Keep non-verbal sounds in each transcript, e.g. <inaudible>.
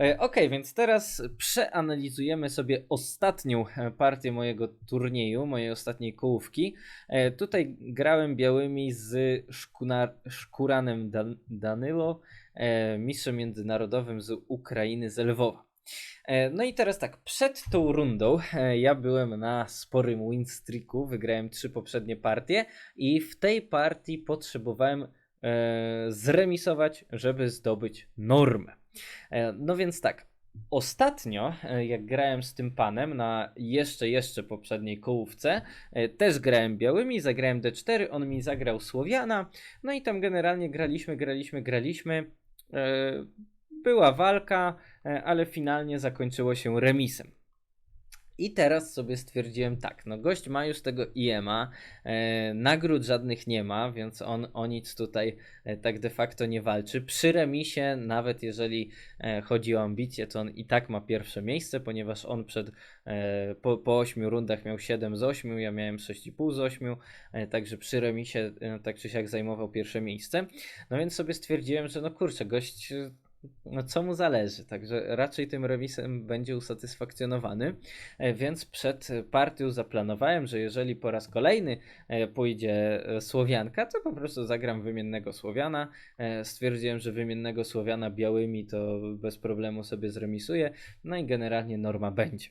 E, Okej, więc teraz przeanalizujemy sobie ostatnią e, partię mojego turnieju, mojej ostatniej kołówki. E, Tutaj grałem białymi z Szkunar, Szkuranem Dan Danylo, e, mistrzem międzynarodowym z Ukrainy, z Lwowa. No i teraz tak, przed tą rundą ja byłem na sporym win streaku, wygrałem trzy poprzednie partie i w tej partii potrzebowałem zremisować, żeby zdobyć normę. E, No więc tak, ostatnio e, jak grałem z tym panem na jeszcze, jeszcze poprzedniej kołówce, e, też grałem białymi, zagrałem D4, on mi zagrał Słowiana, no i tam generalnie graliśmy, graliśmy, graliśmy. Była walka, ale finalnie zakończyło się remisem. I teraz sobie stwierdziłem tak, no gość ma już tego IEMA, e, nagród żadnych nie ma, więc on o nic tutaj e, tak de facto nie walczy. Przy remisie, nawet jeżeli e, chodzi o ambicje, to on i tak ma pierwsze miejsce, ponieważ on przed, e, po, po 8 rundach miał 7 z 8, ja miałem 6,5 z 8, e, także przy remisie e, tak czy siak zajmował pierwsze miejsce. No więc sobie stwierdziłem, że no kurczę, gość... No co mu zależy, także raczej tym remisem będzie usatysfakcjonowany. E, Więc przed partią zaplanowałem, że jeżeli po raz kolejny e, pójdzie e, Słowianka, to po prostu zagram wymiennego Słowiana. Stwierdziłem, że wymiennego Słowiana białymi to bez problemu sobie zremisuję. No i generalnie norma będzie.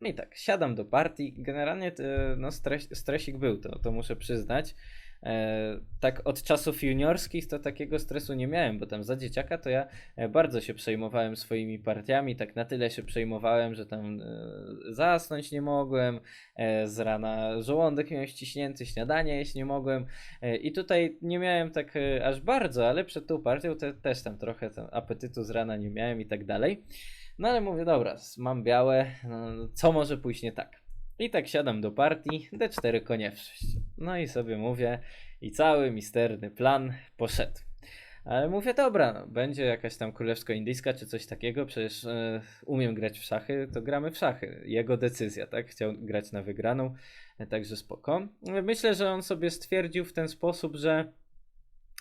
No i tak, siadam do partii. Generalnie no, stres, stresik był, to, to muszę przyznać. E, tak od czasów juniorskich to takiego stresu nie miałem, bo tam za dzieciaka to ja e, bardzo się przejmowałem swoimi partiami, tak na tyle się przejmowałem, że tam e, zasnąć nie mogłem, z rana żołądek miałem ściśnięty, śniadanie jeść nie mogłem i tutaj nie miałem tak aż bardzo, ale przed tą partią te, też tam trochę tam apetytu z rana nie miałem i tak dalej. No ale mówię, dobra, mam białe, no, co może pójść nie tak? I tak siadam do partii, D4 konie w 6. No i sobie mówię, i cały misterny plan poszedł. Ale mówię, dobra, no, będzie jakaś tam królewsko-indyjska czy coś takiego, przecież e, umiem grać w szachy, to gramy w szachy. Jego decyzja, tak? Chciał grać na wygraną, e, także spoko. Myślę, że on sobie stwierdził w ten sposób, że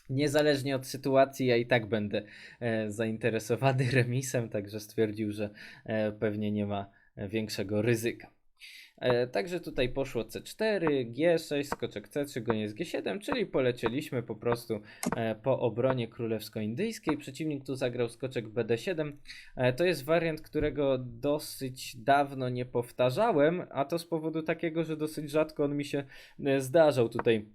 niezależnie od sytuacji, ja i tak będę e, zainteresowany remisem, także stwierdził, że e, pewnie nie ma e, większego ryzyka. E, Także tutaj poszło C4, G6, skoczek C3, goniec G7, czyli polecieliśmy po prostu e, po obronie królewsko-indyjskiej. Przeciwnik tu zagrał skoczek BD7. E, To jest wariant, którego dosyć dawno nie powtarzałem, a to z powodu takiego, że dosyć rzadko on mi się zdarzał tutaj.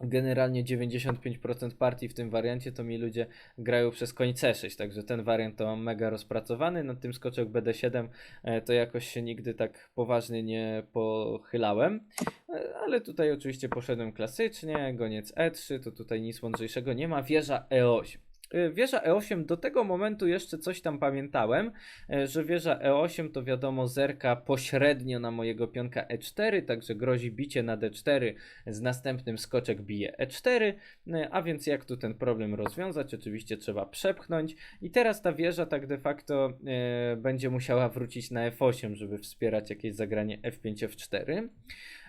Generalnie 95% partii w tym wariancie to mi ludzie grają przez koń C6, także ten wariant to mam mega rozpracowany. Na tym skoczek BD7 e, to jakoś się nigdy tak poważnie nie pochylałem. E, Ale tutaj oczywiście poszedłem klasycznie, goniec E3, to tutaj nic mądrzejszego nie ma. Wieża E8. E, Wieża E8 do tego momentu jeszcze coś tam pamiętałem, e, że wieża E8 to wiadomo zerka pośrednio na mojego pionka E4, także grozi bicie na D4 z następnym skoczek bije E4, e, a więc jak tu ten problem rozwiązać? Oczywiście trzeba przepchnąć i teraz ta wieża tak de facto e, będzie musiała wrócić na F8, żeby wspierać jakieś zagranie F5, F4.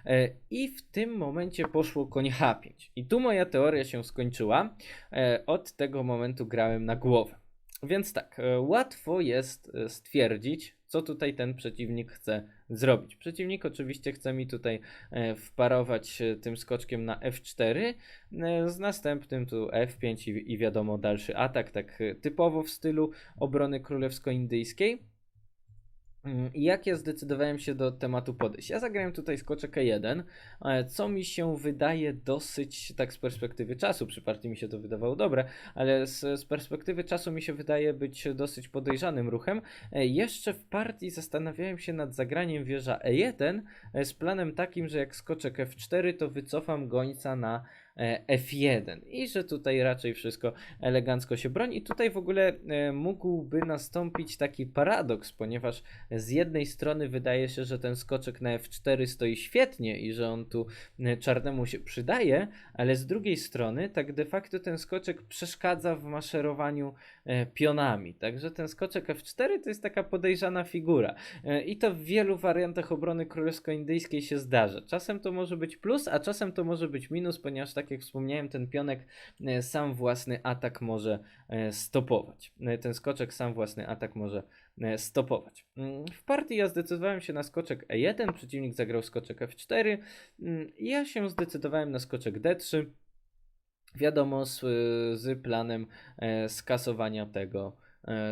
E, I w tym momencie poszło koń H5. I tu moja teoria się skończyła. E, Od tego momentu grałem na głowę. Więc tak, e, łatwo jest stwierdzić, co tutaj ten przeciwnik chce zrobić. Przeciwnik oczywiście chce mi tutaj wparować tym skoczkiem na F4, e, z następnym tu F5 i, wiadomo dalszy atak, tak typowo w stylu obrony królewsko-indyjskiej. Mm, jak ja zdecydowałem się do tematu podejść? Ja zagrałem tutaj skoczek E1, e, co mi się wydaje dosyć, tak z perspektywy czasu, przy partii mi się to wydawało dobre, ale z, z perspektywy czasu mi się wydaje być dosyć podejrzanym ruchem. E, Jeszcze w partii zastanawiałem się nad zagraniem wieża E1 e, z planem takim, że jak skoczek F4, to wycofam gońca na F1 i że tutaj raczej wszystko elegancko się broni. I tutaj w ogóle e, mógłby nastąpić taki paradoks, ponieważ z jednej strony wydaje się, że ten skoczek na F4 stoi świetnie i że on tu e, czarnemu się przydaje, ale z drugiej strony tak de facto ten skoczek przeszkadza w maszerowaniu e, pionami. Także ten skoczek F4 to jest taka podejrzana figura. E, I to w wielu wariantach obrony królewsko-indyjskiej się zdarza. Czasem to może być plus, a czasem to może być minus, ponieważ tak tak jak wspomniałem, ten pionek e, sam własny atak może e, stopować. E, Ten skoczek sam własny atak może stopować. Mm, W partii ja zdecydowałem się na skoczek E1, przeciwnik zagrał skoczek F4, mm, ja się zdecydowałem na skoczek D3. Wiadomo, z, z planem skasowania tego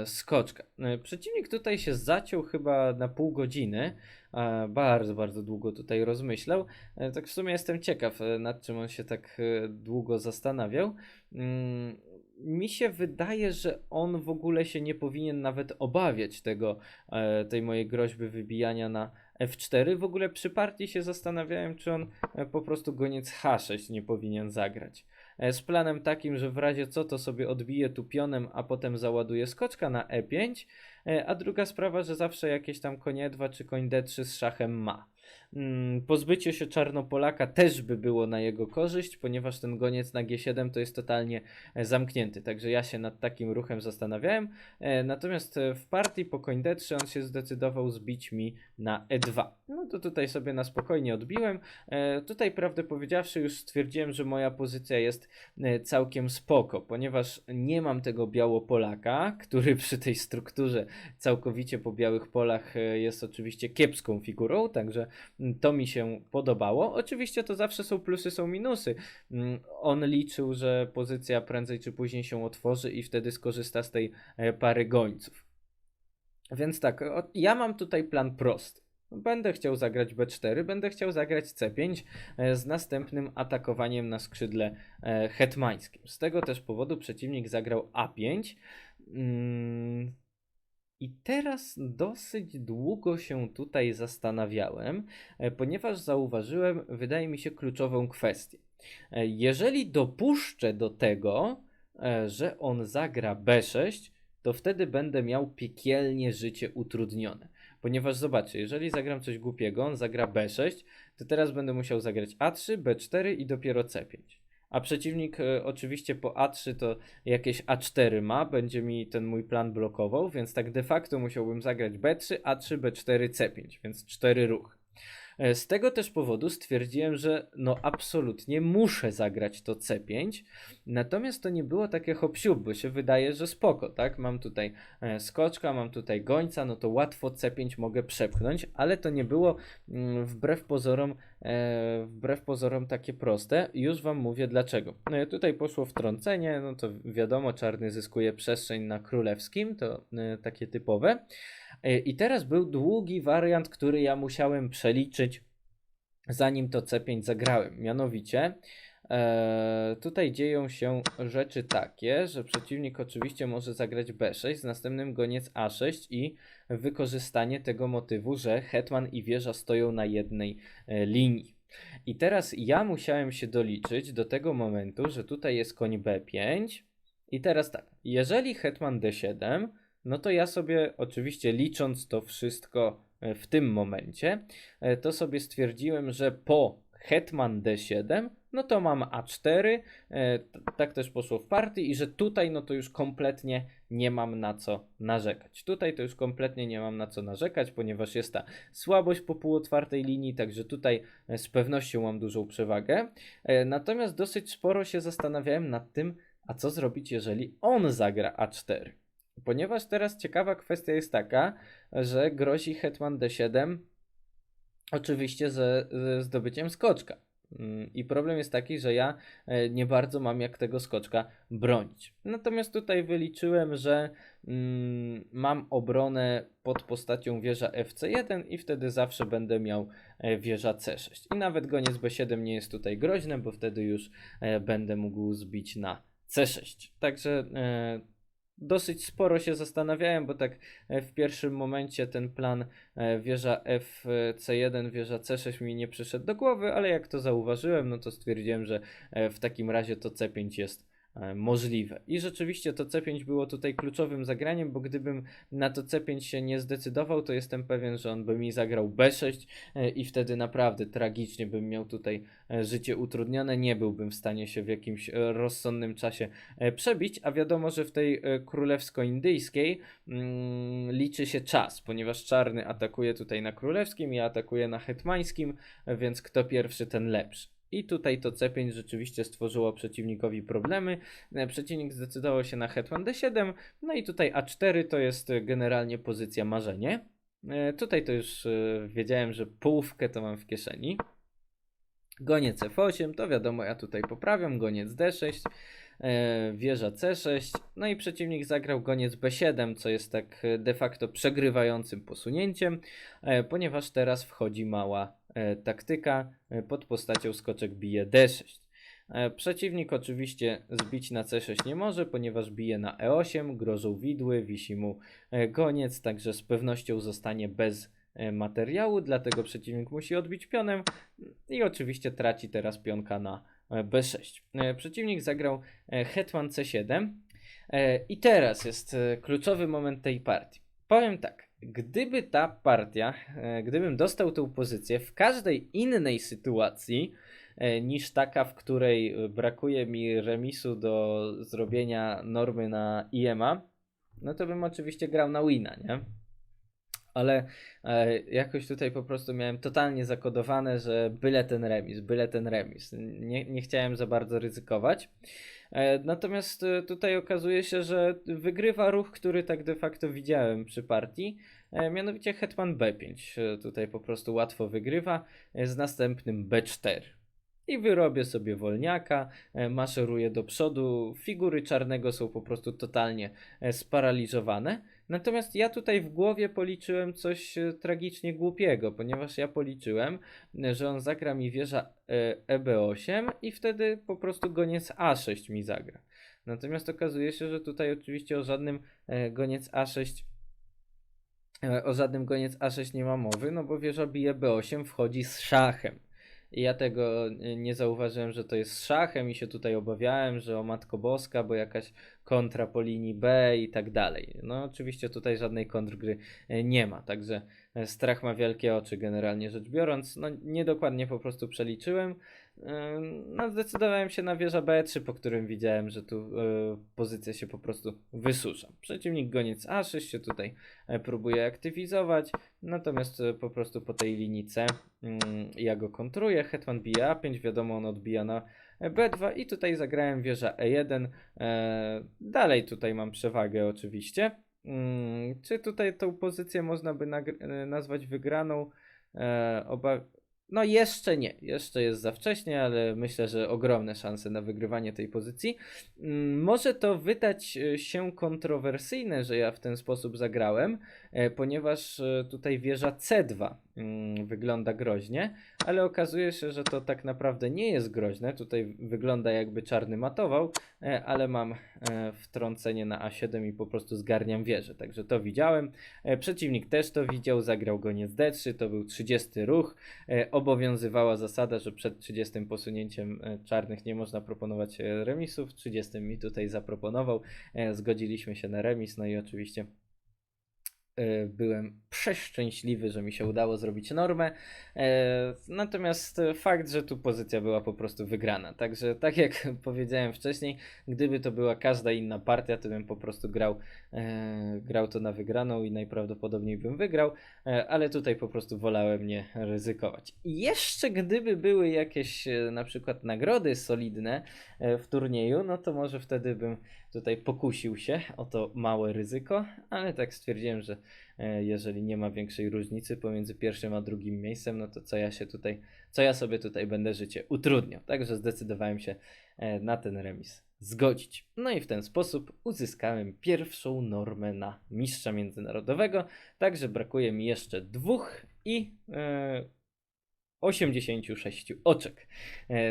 skoczka. E, Przeciwnik tutaj się zaciął chyba na pół godziny. e, Bardzo, bardzo długo tutaj rozmyślał. E, Tak w sumie jestem ciekaw, e, nad czym on się tak e, długo zastanawiał. Mm, Mi się wydaje, że on w ogóle się nie powinien nawet obawiać tego, e, tej mojej groźby wybijania na F4. W ogóle przy partii się zastanawiałem, czy on e, po prostu goniec H6 nie powinien zagrać. E, Z planem takim, że w razie co to sobie odbije tu pionem, a potem załaduje skoczka na E5. E, A druga sprawa, że zawsze jakieś tam konie 2 czy koń D3 z szachem ma. Mm, Pozbycie się Czarnopolaka też by było na jego korzyść, ponieważ ten goniec na G7 to jest totalnie e, zamknięty. Także ja się nad takim ruchem zastanawiałem. E, Natomiast e, w partii po koń D3 on się zdecydował zbić mi na E2. No to tutaj sobie na spokojnie odbiłem. Tutaj prawdę powiedziawszy już stwierdziłem, że moja pozycja jest całkiem spoko, ponieważ nie mam tego białopolaka, który przy tej strukturze całkowicie po białych polach jest oczywiście kiepską figurą, także to mi się podobało. Oczywiście to zawsze są plusy, są minusy. Mm, On liczył, że pozycja prędzej czy później się otworzy i wtedy skorzysta z tej e, pary gońców. Więc tak, ja mam tutaj plan prosty. Będę chciał zagrać B4, będę chciał zagrać C5 e, z następnym atakowaniem na skrzydle e, hetmańskim. Z tego też powodu przeciwnik zagrał A5. I teraz dosyć długo się tutaj zastanawiałem, e, ponieważ zauważyłem, wydaje mi się, kluczową kwestię. E, Jeżeli dopuszczę do tego, e, że on zagra B6, to wtedy będę miał piekielnie życie utrudnione. Ponieważ zobaczcie, jeżeli zagram coś głupiego, on zagra B6, to teraz będę musiał zagrać A3, B4 i dopiero C5. A przeciwnik e, oczywiście po A3 to jakieś A4 ma, będzie mi ten mój plan blokował, więc tak de facto musiałbym zagrać B3, A3, B4, C5, więc 4 ruchy. E, Z tego też powodu stwierdziłem, że no absolutnie muszę zagrać to C5, natomiast to nie było takie hop bo się wydaje, że spoko, tak? Mam tutaj e, skoczka, mam tutaj gońca, no to łatwo C5 mogę przepchnąć, ale to nie było mm, wbrew pozorom, e, wbrew pozorom takie proste. Już wam mówię dlaczego. No tutaj poszło wtrącenie, no to wiadomo, czarny zyskuje przestrzeń na królewskim, to takie typowe. E, I teraz był długi wariant, który ja musiałem przeliczyć, zanim to C5 zagrałem. Mianowicie, e, tutaj dzieją się rzeczy takie, że przeciwnik oczywiście może zagrać B6, z następnym goniec A6 i wykorzystanie tego motywu, że hetman i wieża stoją na jednej e, linii. I teraz ja musiałem się doliczyć do tego momentu, że tutaj jest koń B5. I teraz tak, jeżeli hetman D7, no to ja sobie oczywiście licząc to wszystko e, w tym momencie, e, to sobie stwierdziłem, że po hetman D7, no to mam A4, e, tak też poszło w partii i że tutaj no to już kompletnie nie mam na co narzekać. Tutaj to już kompletnie nie mam na co narzekać, ponieważ jest ta słabość po półotwartej linii, także tutaj z pewnością mam dużą przewagę. Natomiast dosyć sporo się zastanawiałem nad tym, a co zrobić, jeżeli on zagra A4. Ponieważ teraz ciekawa kwestia jest taka, że grozi hetman D7 oczywiście ze, ze zdobyciem skoczka. Mm, I problem jest taki, że ja e, nie bardzo mam jak tego skoczka bronić. Natomiast tutaj wyliczyłem, że mm, mam obronę pod postacią wieża FC1 i wtedy zawsze będę miał e, wieża C6. I nawet goniec B7 nie jest tutaj groźny, bo wtedy już e, będę mógł zbić na C6. Także dosyć sporo się zastanawiałem, bo tak e, w pierwszym momencie ten plan e, wieża FC1, wieża C6 mi nie przyszedł do głowy, ale jak to zauważyłem, no to stwierdziłem, że e, w takim razie to C5 jest możliwe. I rzeczywiście to C5 było tutaj kluczowym zagraniem, bo gdybym na to C5 się nie zdecydował, to jestem pewien, że on by mi zagrał B6 e, i wtedy naprawdę tragicznie bym miał tutaj e, życie utrudnione, nie byłbym w stanie się w jakimś e, rozsądnym czasie e, przebić, a wiadomo, że w tej e, królewsko-indyjskiej mm, liczy się czas, ponieważ czarny atakuje tutaj na królewskim, ja atakuję na hetmańskim, e, więc kto pierwszy, ten lepszy. I tutaj to C5 rzeczywiście stworzyło przeciwnikowi problemy. E, Przeciwnik zdecydował się na hetman D7, no i tutaj A4 to jest e, generalnie pozycja marzenie. E, Tutaj to już wiedziałem, że połówkę to mam w kieszeni. Goniec F8, to wiadomo, ja tutaj poprawiam, goniec D6, e, wieża C6, no i przeciwnik zagrał goniec B7, co jest tak de facto przegrywającym posunięciem, ponieważ teraz wchodzi mała taktyka e, pod postacią skoczek bije D6. E, Przeciwnik oczywiście zbić na C6 nie może, ponieważ bije na E8, grożą widły, wisi mu e, goniec, także z pewnością zostanie bez e, materiału, dlatego przeciwnik musi odbić pionem i oczywiście traci teraz pionka na e, B6. E, Przeciwnik zagrał e, hetman C7 e, i teraz jest e, kluczowy moment tej partii. Powiem tak, gdyby ta partia, e, gdybym dostał tę pozycję w każdej innej sytuacji e, niż taka, w której e, brakuje mi remisu do zrobienia normy na IEMA, no to bym oczywiście grał na wina, nie? Ale e, jakoś tutaj po prostu miałem totalnie zakodowane, że byle ten remis, byle ten remis. Nie, nie chciałem za bardzo ryzykować. E, natomiast e, tutaj okazuje się, że wygrywa ruch, który tak de facto widziałem przy partii, e, mianowicie hetman b5. E, tutaj po prostu łatwo wygrywa z następnym b4. I wyrobię sobie wolniaka, maszeruję do przodu. Figury czarnego są po prostu totalnie sparaliżowane. Natomiast ja tutaj w głowie policzyłem coś e, tragicznie głupiego, ponieważ ja policzyłem, e, że on zagra mi wieża e, EB8 i wtedy po prostu goniec A6 mi zagra. Natomiast okazuje się, że tutaj oczywiście o żadnym e, goniec A6 e, o żadnym goniec A6 nie ma mowy, no bo wieża bije B8 wchodzi z szachem. I ja tego nie zauważyłem, że to jest szachem i się tutaj obawiałem, że o Matko Boska, bo jakaś kontra po linii B i tak dalej. No oczywiście tutaj żadnej kontrgry e, nie ma, także e, strach ma wielkie oczy generalnie rzecz biorąc. No niedokładnie po prostu przeliczyłem. No zdecydowałem się na wieża B3, po którym widziałem, że tu e, pozycja się po prostu wysusza. Przeciwnik goniec A6 się tutaj e, próbuje aktywizować, natomiast e, po prostu po tej linii C mm, ja go kontruję. Hetman bije A5, wiadomo on odbija na B2 i tutaj zagrałem wieża E1. E, dalej tutaj mam przewagę oczywiście. Mm, czy tutaj tą pozycję można by nazwać wygraną? Oba- no jeszcze nie, jeszcze jest za wcześnie, ale myślę, że ogromne szanse na wygrywanie tej pozycji. Mm, Może to wydać e, się kontrowersyjne, że ja w ten sposób zagrałem, ponieważ e, tutaj wieża C2 mm, wygląda groźnie, ale okazuje się, że to tak naprawdę nie jest groźne. Tutaj wygląda jakby czarny matował, e, ale mam e, wtrącenie na A7 i po prostu zgarniam wieżę. Także to widziałem. E, Przeciwnik też to widział, zagrał goniec D3, to był 30 ruch. E, Obowiązywała zasada, że przed 30 posunięciem e, czarnych nie można proponować e, remisów. 30 mi tutaj zaproponował. E, Zgodziliśmy się na remis, no i oczywiście e, byłem przeszczęśliwy, że mi się udało zrobić normę. E, Natomiast e, fakt, że tu pozycja była po prostu wygrana. Także tak jak <laughs> powiedziałem wcześniej, gdyby to była każda inna partia, to bym po prostu grał, e, grał to na wygraną i najprawdopodobniej bym wygrał, e, ale tutaj po prostu wolałem nie ryzykować. I jeszcze gdyby były jakieś e, na przykład nagrody solidne e, w turnieju, no to może wtedy bym tutaj pokusił się o to małe ryzyko, ale tak stwierdziłem, że e, jeżeli nie ma większej różnicy pomiędzy pierwszym a drugim miejscem, no to co ja się tutaj, co ja sobie tutaj będę życie utrudniał. Także zdecydowałem się e, na ten remis zgodzić. No i w ten sposób uzyskałem pierwszą normę na mistrza międzynarodowego, także brakuje mi jeszcze dwóch i e, 86 oczek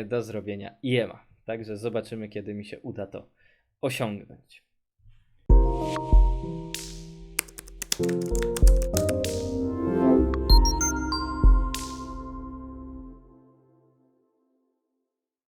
do zrobienia IEMA. Także zobaczymy, kiedy mi się uda to osiągnąć.